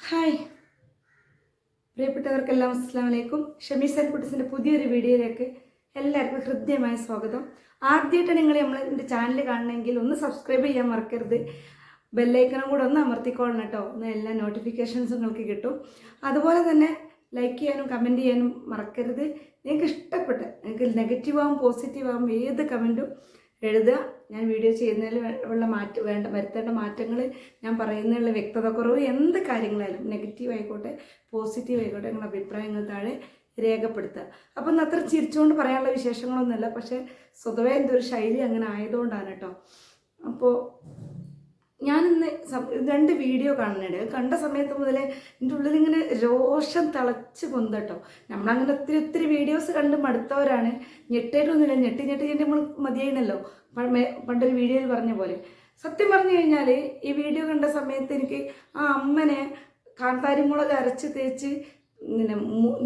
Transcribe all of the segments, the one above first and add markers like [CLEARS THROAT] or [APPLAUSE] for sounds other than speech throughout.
Hi. പ്രിയപ്പെട്ടവർക്കെല്ലാം അസ്സാം വലൈക്കും ഷമീസൻ കുട്ടീസിന്റെ പുതിയൊരു വീഡിയോയിലേക്ക് എല്ലാവർക്കും ഹൃദ്യമായ സ്വാഗതം. ആദ്യമായിട്ട് നിങ്ങൾ നമ്മൾ എന്റെ ചാനൽ കാണണമെങ്കിൽ ഒന്ന് സബ്സ്ക്രൈബ് ചെയ്യാൻ മറക്കരുത്. ബെല്ലൈക്കണും കൂടെ ഒന്ന് അമർത്തിക്കോളണം കേട്ടോ. ഒന്ന് എല്ലാ നോട്ടിഫിക്കേഷൻസും നിങ്ങൾക്ക് കിട്ടും. അതുപോലെ തന്നെ ലൈക്ക് ചെയ്യാനും കമന്റ് ചെയ്യാനും മറക്കരുത്. നിങ്ങൾക്ക് ഇഷ്ടപ്പെട്ട നിങ്ങൾക്ക് നെഗറ്റീവ് ആകും പോസിറ്റീവ് ആകും ഏത് കമന്റും എഴുതുക. ഞാൻ വീഡിയോ ചെയ്യുന്നതിൽ ഉള്ള മാറ്റ വേണ്ട വരുത്തേണ്ട മാറ്റങ്ങൾ ഞാൻ പറയുന്നതിലുള്ള വ്യക്തത കുറവ് എന്ത് കാര്യങ്ങളായാലും നെഗറ്റീവ് ആയിക്കോട്ടെ പോസിറ്റീവ് ആയിക്കോട്ടെ നിങ്ങളുടെ അഭിപ്രായങ്ങൾ താഴെ രേഖപ്പെടുത്തുക. അപ്പം ഇന്ന് അത്ര ചിരിച്ചുകൊണ്ട് പറയാനുള്ള വിശേഷങ്ങളൊന്നുമല്ല. പക്ഷേ സ്വതവേ എന്റെ ഒരു ശൈലി അങ്ങനെ ആയതുകൊണ്ടാണ് കേട്ടോ. അപ്പോൾ ഞാനിന്ന് രണ്ട് വീഡിയോ കാണുന്നുണ്ട് കണ്ട സമയത്ത് മുതലേ എന്റെ ഉള്ളിൽ ഇങ്ങനെ രോഷം തിളച്ച് പൊന്തട്ടോ. നമ്മളങ്ങനെ ഒത്തിരി ഒത്തിരി വീഡിയോസ് കണ്ട് മടുത്തവരാണ്. ഞെട്ടേറ്റൊന്നുമില്ല ഞെട്ടി ഞെട്ടി ഞെട്ടി നമ്മൾ മതിയായിണല്ലോ പണ്ടൊരു വീഡിയോയിൽ പറഞ്ഞ പോലെ. സത്യം പറഞ്ഞു കഴിഞ്ഞാൽ ഈ വീഡിയോ കണ്ട സമയത്ത് എനിക്ക് ആ അമ്മനെ കാന്താരിമുളക് അരച്ച് തേച്ച് ഇങ്ങനെ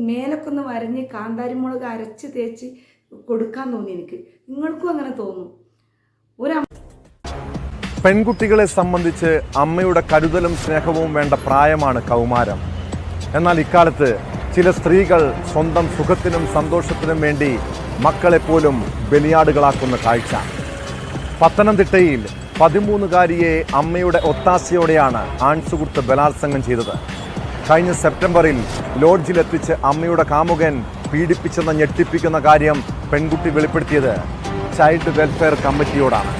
മേലൊക്കെ ഒന്ന് വരഞ്ഞ് കാന്താരിമുളക് അരച്ച് തേച്ച് കൊടുക്കാൻ തോന്നി എനിക്ക്. നിങ്ങൾക്കും അങ്ങനെ തോന്നും. ഒരു പെൺകുട്ടികളെ സംബന്ധിച്ച് അമ്മയുടെ കരുതലും സ്നേഹവും വേണ്ട പ്രായമാണ് കൗമാരം. എന്നാൽ ഇക്കാലത്ത് ചില സ്ത്രീകൾ സ്വന്തം സുഖത്തിനും സന്തോഷത്തിനും വേണ്ടി മക്കളെപ്പോലും ബലിയാടുകളാക്കുന്ന കാഴ്ച. പത്തനംതിട്ടയിൽ പതിമൂന്നുകാരിയെ അമ്മയുടെ ഒത്താശയോടെയാണ് ആൺസുഹൃത്ത് ബലാത്സംഗം ചെയ്തത്. കഴിഞ്ഞ സെപ്റ്റംബറിൽ ലോഡ്ജിലെത്തിച്ച് അമ്മയുടെ കാമുകൻ പീഡിപ്പിച്ചെന്ന ഞെട്ടിപ്പിക്കുന്ന കാര്യം പെൺകുട്ടി വെളിപ്പെടുത്തിയത് ചൈൽഡ് വെൽഫെയർ കമ്മിറ്റിയോടാണ്.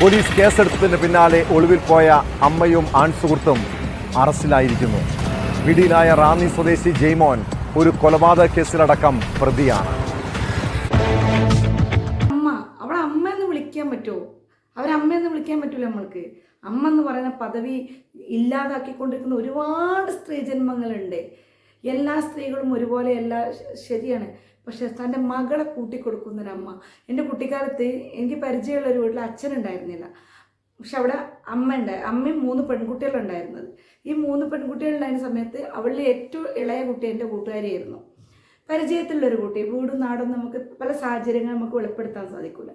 പോലീസ് കേസെടുത്തതിന് പിന്നാലെ ഒളിവിൽ പോയ അമ്മയും ആൺസുഹൃത്തും അറസ്റ്റിലായിരിക്കുന്നു. പിടിയിലായ റാന്നി സ്വദേശി ജെയ്മോൻ ഒരു കൊലപാതക കേസിലടക്കം പ്രതിയാണ്. അമ്മ അവളെ അമ്മ എന്ന് വിളിക്കാൻ പറ്റുമോ? അവരമ്മ എന്ന് വിളിക്കാൻ പറ്റൂല നമ്മൾക്ക്. അമ്മ എന്ന് പറയുന്ന പദവി ഇല്ലാതാക്കിക്കൊണ്ടിരിക്കുന്ന ഒരുപാട് സ്ത്രീ ജന്മങ്ങളുണ്ട്. എല്ലാ സ്ത്രീകളും ഒരുപോലെ എല്ലാ ശരിയാണ്. പക്ഷെ തന്റെ മകളെ കൂട്ടിക്കൊടുക്കുന്നൊരമ്മ. എന്റെ കുട്ടിക്കാലത്ത് എനിക്ക് പരിചയമുള്ള ഒരു വീട്ടിൽ അച്ഛനുണ്ടായിരുന്നില്ല. പക്ഷെ അവിടെ അമ്മ ഉണ്ടായി അമ്മയും മൂന്ന് പെൺകുട്ടികളുണ്ടായിരുന്നത്. ഈ മൂന്ന് പെൺകുട്ടികളുണ്ടായിരുന്ന സമയത്ത് അവളിൽ ഏറ്റവും ഇളയ കുട്ടി എന്റെ കൂട്ടുകാരിയായിരുന്നു. പരിചയത്തിലുള്ളൊരു കുട്ടി വീടും നാടും നമുക്ക് പല സാഹചര്യങ്ങൾ നമുക്ക് വെളിപ്പെടുത്താൻ സാധിക്കില്ല.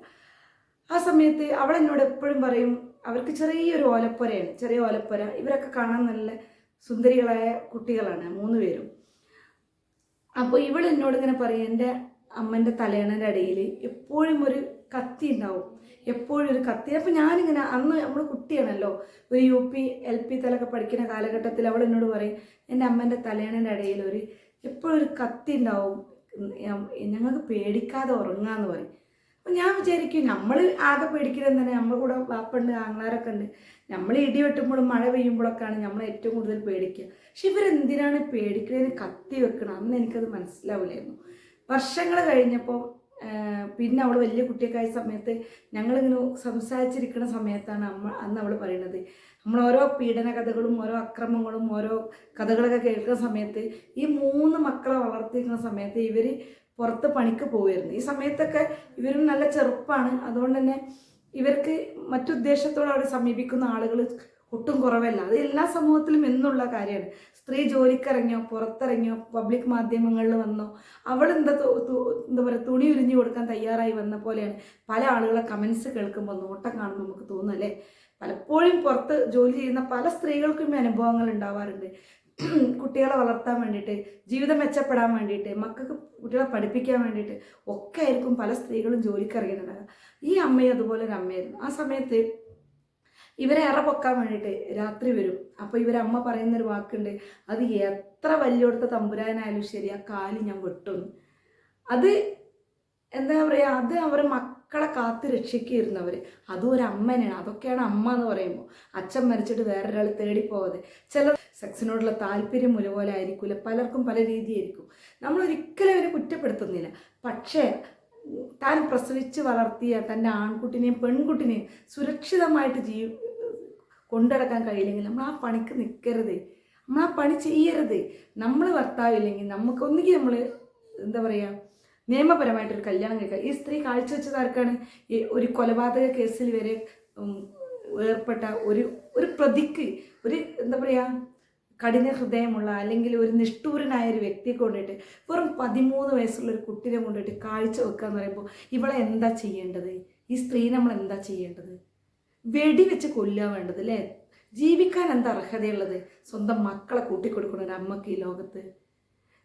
ആ സമയത്ത് അവൾ എന്നോട് എപ്പോഴും പറയും അവർക്ക് ചെറിയൊരു ഓലപ്പുരയാണ് ചെറിയ ഓലപ്പുര. ഇവരൊക്കെ കാണാൻ നല്ല സുന്ദരികളായ കുട്ടികളാണ് മൂന്ന് പേരും. അപ്പോൾ ഇവൾ എന്നോട് ഇങ്ങനെ പറയും എന്റെ അമ്മന്റെ തലയണന്റെ ഇടയിൽ എപ്പോഴും ഒരു കത്തി ഉണ്ടാവും. എപ്പോഴും ഒരു കത്തി. അപ്പോൾ ഞാനിങ്ങനെ അന്ന് നമ്മൾ കുട്ടിയാണല്ലോ ഒരു യു പി എൽ പി തലൊക്കെ പഠിക്കുന്ന കാലഘട്ടത്തിൽ അവൾ എന്നോട് പറയും എന്റെ അമ്മന്റെ തലയണന്റെ ഇടയിൽ ഒരു എപ്പോഴും ഒരു കത്തി ഉണ്ടാവും. ഞങ്ങൾക്ക് പേടിക്കാതെ ഉറങ്ങാന്ന് പറയും. അപ്പം ഞാൻ വിചാരിക്കും നമ്മൾ ആകെ പേടിക്കുന്നത് തന്നെ നമ്മൾ കൂടെ വാപ്പുണ്ട് ആങ്ങളാരൊക്കെ ഉണ്ട്. നമ്മൾ ഇടി വെട്ടുമ്പോഴും മഴ പെയ്യുമ്പോഴൊക്കെയാണ് നമ്മൾ ഏറ്റവും കൂടുതൽ പേടിക്കുക. പക്ഷെ ഇവരെന്തിനാണ് പേടിക്കുന്നതിന് കത്തി വെക്കണം? അന്ന് എനിക്കത് മനസ്സിലാവില്ലായിരുന്നു. വർഷങ്ങൾ കഴിഞ്ഞപ്പോൾ പിന്നെ അവൾ വലിയ കുട്ടിയൊക്കെ ആയ സമയത്ത് ഞങ്ങളിങ്ങനെ സംസാരിച്ചിരിക്കുന്ന സമയത്താണ് അമ്മ അന്ന് അവൾ പറയുന്നത് നമ്മൾ ഓരോ പീഡന കഥകളും ഓരോ അക്രമങ്ങളും ഓരോ കഥകളൊക്കെ കേൾക്കുന്ന സമയത്ത് ഈ മൂന്ന് മക്കളെ വളർത്തിയിരിക്കുന്ന സമയത്ത് ഇവർ പുറത്ത് പണിക്ക് പോവുമായിരുന്നു ഈ സമയത്തൊക്കെ ഇവരും നല്ല ചെറുപ്പമാണ് അതുകൊണ്ട് തന്നെ ഇവർക്ക് മറ്റുദ്ദേശത്തോടെ അവിടെ സമീപിക്കുന്ന ആളുകൾ ഒട്ടും കുറവല്ല. അത് എല്ലാ സമൂഹത്തിലും എന്നുള്ള കാര്യമാണ്. സ്ത്രീ ജോലിക്കിറങ്ങിയോ പുറത്തിറങ്ങിയോ പബ്ലിക് മാധ്യമങ്ങളിൽ വന്നോ അവൾ എന്താ എന്താ പറയുക തുണി ഉരിഞ്ഞു കൊടുക്കാൻ തയ്യാറായി വന്ന പോലെയാണ് പല ആളുകളെ കമൻസ് കേൾക്കുമ്പോൾ നോട്ടം കാണുമ്പോൾ നമുക്ക് തോന്നുന്നല്ലേ പലപ്പോഴും പുറത്ത് ജോലി ചെയ്യുന്ന പല സ്ത്രീകൾക്കും അനുഭവങ്ങൾ ഉണ്ടാവാറുണ്ട്. [CLEARS THROAT] കുട്ടികളെ വളർത്താൻ വേണ്ടിയിട്ട് ജീവിതം മെച്ചപ്പെടാൻ വേണ്ടിയിട്ട് മക്കൾക്ക് കുട്ടികളെ പഠിപ്പിക്കാൻ വേണ്ടിയിട്ട് ഒക്കെ ആയിരിക്കും പല സ്ത്രീകളും ജോലിക്ക് ഇറങ്ങിയിട്ടുണ്ടാകുക ഈ അമ്മയും അതുപോലെ ഒരു അമ്മയായിരുന്നു. ആ സമയത്ത് ഇവരെ ഇറ പൊക്കാൻ വേണ്ടിയിട്ട് രാത്രി വരും. അപ്പോൾ ഇവരമ്മ പറയുന്നൊരു വാക്കുണ്ട് അത് എത്ര വലിയോടത്ത തമ്പുരാനായാലും ശരി ആ കാൽ ഞാൻ വെട്ടുന്നു അത് എന്താ പറയുക അത് അവരെ മക്കളെ കാത്ത് രക്ഷിക്കുന്നവർ അതും ഒരു അമ്മനെയാണ്. അതൊക്കെയാണ് അമ്മ എന്ന് പറയുമ്പോൾ അച്ഛൻ മരിച്ചിട്ട് വേറൊരാൾ തേടിപ്പോകാതെ ചില സെക്സിനോടുള്ള താല്പര്യം ഒരുപോലെ ആയിരിക്കില്ല പലർക്കും പല രീതിയായിരിക്കും. നമ്മൾ ഒരിക്കലും അവരെ കുറ്റപ്പെടുത്തുന്നില്ല. പക്ഷേ താൻ പ്രസവിച്ച് വളർത്തിയ തന്റെ ആൺകുട്ടിനെയും പെൺകുട്ടിനെയും സുരക്ഷിതമായിട്ട് ജീ കൊണ്ടടക്കാൻ കഴിയില്ലെങ്കിൽ നമ്മൾ ആ പണിക്ക് നിൽക്കരുത് നമ്മൾ ആ പണി ചെയ്യരുത്. നമ്മൾ ഭർത്താവില്ലെങ്കിൽ നമുക്ക് ഒന്നുകിൽ നമ്മൾ എന്താ പറയുക നിയമപരമായിട്ടൊരു കല്യാണം കഴിക്കുക ഈ സ്ത്രീ കാഴ്ചവെച്ചത് ആർക്കാണ്? ഈ ഒരു കൊലപാതക കേസിൽ വരെ ഏർപ്പെട്ട ഒരു ഒരു പ്രതിക്ക് ഒരു എന്താ പറയുക കഠിന ഹൃദയമുള്ള അല്ലെങ്കിൽ ഒരു നിഷ്ഠൂരനായ ഒരു വ്യക്തിയെ കൊണ്ടിട്ട് വെറും പതിമൂന്ന് വയസ്സുള്ള ഒരു കുട്ടീനെ കൊണ്ടിട്ട് കാഴ്ച വെക്കുക എന്ന് പറയുമ്പോൾ ഇവളെ എന്താ ചെയ്യേണ്ടത്? ഈ സ്ത്രീ നമ്മൾ എന്താ ചെയ്യേണ്ടത്? വെടിവെച്ച് കൊല്ലുക വേണ്ടത് അല്ലേ? ജീവിക്കാൻ എന്താ അർഹതയുള്ളത്? സ്വന്തം മക്കളെ കൂട്ടിക്കൊടുക്കുന്ന ഒരു അമ്മയ്ക്ക് ഈ ലോകത്ത്.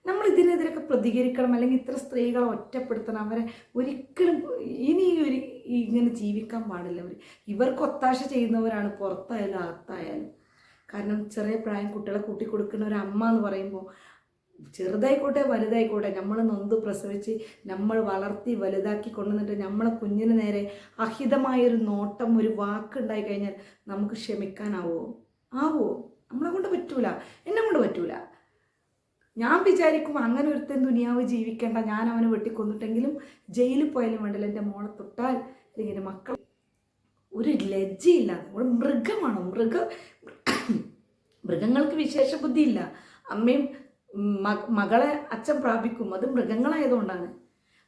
നമ്മൾ ഇതിനെതിരൊക്കെ പ്രതികരിക്കണം അല്ലെങ്കിൽ ഇത്ര സ്ത്രീകളെ ഒറ്റപ്പെടുത്തണം. അവരെ ഒരിക്കലും ഇനി ഒരു ഇങ്ങനെ ജീവിക്കാൻ പാടില്ല അവർ ഇവർക്ക് ഒത്താശ ചെയ്യുന്നവരാണ് പുറത്തായാലും അകത്തായാലും. കാരണം ചെറിയ പ്രായം കുട്ടികളെ കൂട്ടിക്കൊടുക്കുന്ന ഒരു അമ്മ എന്ന് പറയുമ്പോൾ ചെറുതായിക്കോട്ടെ വലുതായിക്കോട്ടെ നമ്മൾ നൊന്ത് പ്രസവിച്ച് നമ്മൾ വളർത്തി വലുതാക്കി കൊണ്ടുവന്നിട്ട് നമ്മളെ കുഞ്ഞിന് നേരെ അഹിതമായൊരു നോട്ടം ഒരു വാക്കുണ്ടായി കഴിഞ്ഞാൽ നമുക്ക് ക്ഷമിക്കാനാവോ? ആവോ? നമ്മളെ കൊണ്ട് പറ്റൂല. എന്നെ കൊണ്ട് പറ്റൂല. ഞാൻ വിചാരിക്കും അങ്ങനെ ഒരുത്തൻ ദുനിയാവ് ജീവിക്കേണ്ട. ഞാൻ അവനെ വെട്ടിക്കൊന്നിട്ടെങ്കിലും ജയിലിൽ പോയാലും വേണ്ടല്ല. എന്റെ മോളെ തൊട്ടാൽ അല്ലെങ്കിൽ എന്റെ മക്കൾ ഒരു ലജ്ജയില്ല. ഒരു മൃഗമാണ്? മൃഗ മൃഗങ്ങൾക്ക് വിശേഷ ബുദ്ധിയില്ല. അമ്മയും മകളെ അച്ഛൻ പ്രാപിക്കും. അത് മൃഗങ്ങളായതുകൊണ്ടാണ്.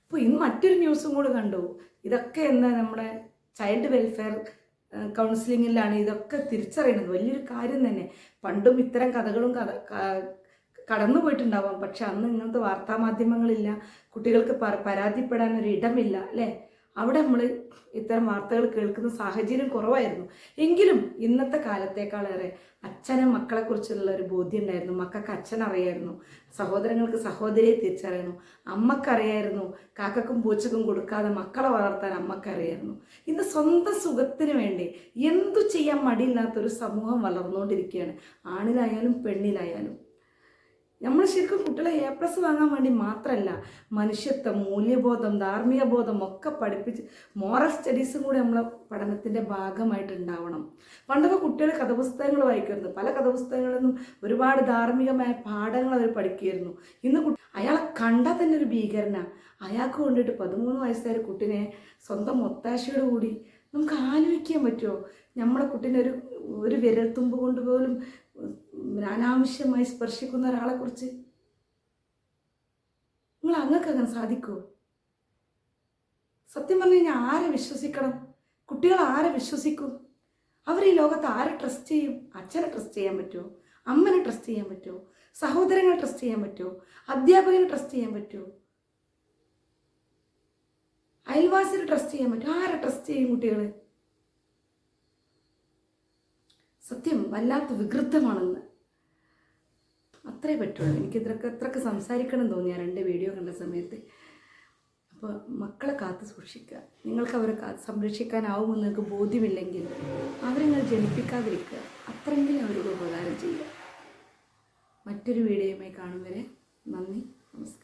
അപ്പോൾ ഇന്ന് മറ്റൊരു ന്യൂസും കൂടി കണ്ടു. ഇതൊക്കെ എന്താ നമ്മുടെ ചൈൽഡ് വെൽഫെയർ കൗൺസിലിങ്ങിലാണ് ഇതൊക്കെ തിരിച്ചറിയണത്. വലിയൊരു കാര്യം തന്നെ. പണ്ടും ഇത്തരം കഥകളും കഥ കടന്നു പോയിട്ടുണ്ടാവാം പക്ഷെ അന്ന് ഇങ്ങനത്തെ വാർത്താ മാധ്യമങ്ങളില്ല കുട്ടികൾക്ക് പരാതിപ്പെടാൻ ഒരു ഇടമില്ല അല്ലേ? അവിടെ നമ്മൾ ഇത്തരം വാർത്തകൾ കേൾക്കുന്ന സാഹചര്യം കുറവായിരുന്നു. എങ്കിലും ഇന്നത്തെ കാലത്തേക്കാളേറെ അച്ഛനെ മക്കളെക്കുറിച്ചുള്ള ഒരു ബോധ്യം ഉണ്ടായിരുന്നു മക്കൾക്ക് അച്ഛൻ അറിയായിരുന്നു സഹോദരങ്ങൾക്ക് സഹോദരിയെ തിരിച്ചറിയുന്നു അമ്മക്കറിയായിരുന്നു. കാക്കക്കും പൂച്ചക്കും കൊടുക്കാതെ മക്കളെ വളർത്താൻ അമ്മക്കറിയായിരുന്നു. ഇന്ന് സ്വന്തം സുഖത്തിന് വേണ്ടി എന്തു ചെയ്യാൻ മടിയില്ലാത്തൊരു സമൂഹം വളർന്നുകൊണ്ടിരിക്കുകയാണ്. ആണിലായാലും പെണ്ണിലായാലും. നമ്മൾ ശരിക്കും കുട്ടികളെ എ പ്ലസ് വാങ്ങാൻ വേണ്ടി മാത്രമല്ല മനുഷ്യത്വം മൂല്യബോധം ധാർമ്മിക ബോധം ഒക്കെ പഠിപ്പിച്ച് മോറൽ സ്റ്റഡീസും കൂടി നമ്മൾ പഠനത്തിന്റെ ഭാഗമായിട്ട് ഉണ്ടാവണം. പണ്ടൊക്കെ കുട്ടികൾ കഥപുസ്തകങ്ങൾ വായിക്കുമായിരുന്നു. പല കഥപുസ്തകങ്ങളിൽ നിന്നും ഒരുപാട് ധാർമ്മികമായ പാഠങ്ങൾ അവർ പഠിക്കുമായിരുന്നു ഇന്ന് അയാളെ കണ്ടാൽ തന്നെ ഒരു ഭീകരന. അയാൾക്ക് കൊണ്ടിട്ട് പതിമൂന്ന് വയസ്സായ കുട്ടിനെ സ്വന്തം ഒത്താശയോട് കൂടി നമുക്ക് ആലോചിക്കാൻ പറ്റുമോ? നമ്മളെ കുട്ടീനെ ഒരു ഒരു വിരൽത്തുമ്പ് കൊണ്ട് പോലും അനാവശ്യമായി സ്പർശിക്കുന്ന ഒരാളെ കുറിച്ച് നിങ്ങൾ അങ്ങക്ക് അങ്ങനെ സാധിക്കുമോ സത്യം പറഞ്ഞു കഴിഞ്ഞാൽ ആരെ വിശ്വസിക്കണം? കുട്ടികൾ ആരെ വിശ്വസിക്കും? അവർ ഈ ലോകത്ത് ആരെ ട്രസ്റ്റ് ചെയ്യും? അച്ഛനെ ട്രസ്റ്റ് ചെയ്യാൻ പറ്റുമോ? അമ്മനെ ട്രസ്റ്റ് ചെയ്യാൻ പറ്റുമോ? സഹോദരങ്ങളെ ട്രസ്റ്റ് ചെയ്യാൻ പറ്റുമോ? അധ്യാപകനെ ട്രസ്റ്റ് ചെയ്യാൻ പറ്റുമോ? അയൽവാസിനെ ട്രസ്റ്റ് ചെയ്യാൻ പറ്റുമോ? ആരെ ട്രസ്റ്റ് ചെയ്യും കുട്ടികൾ സത്യം വല്ലാത്ത വികൃതമാണെന്ന്. അത്രേ പറ്റുള്ളൂ. എനിക്ക് ഇത്രക്ക് അത്രയ്ക്ക് സംസാരിക്കണം തോന്നി ആ രണ്ട് വീഡിയോ കണ്ട സമയത്ത്. അപ്പോൾ മക്കളെ കാത്ത് സൂക്ഷിക്കുക. നിങ്ങൾക്ക് അവരെ കാ സംരക്ഷിക്കാനാവുമെന്ന് നിങ്ങൾക്ക് ബോധ്യമില്ലെങ്കിൽ അവരെ നിങ്ങൾ ജനിപ്പിക്കാതിരിക്കുക. അത്രയെങ്കിലും അവരോട് ഉപകാരം ചെയ്യുക. മറ്റൊരു വീഡിയോയുമായി കാണും വരെ. നന്ദി. നമസ്കാരം.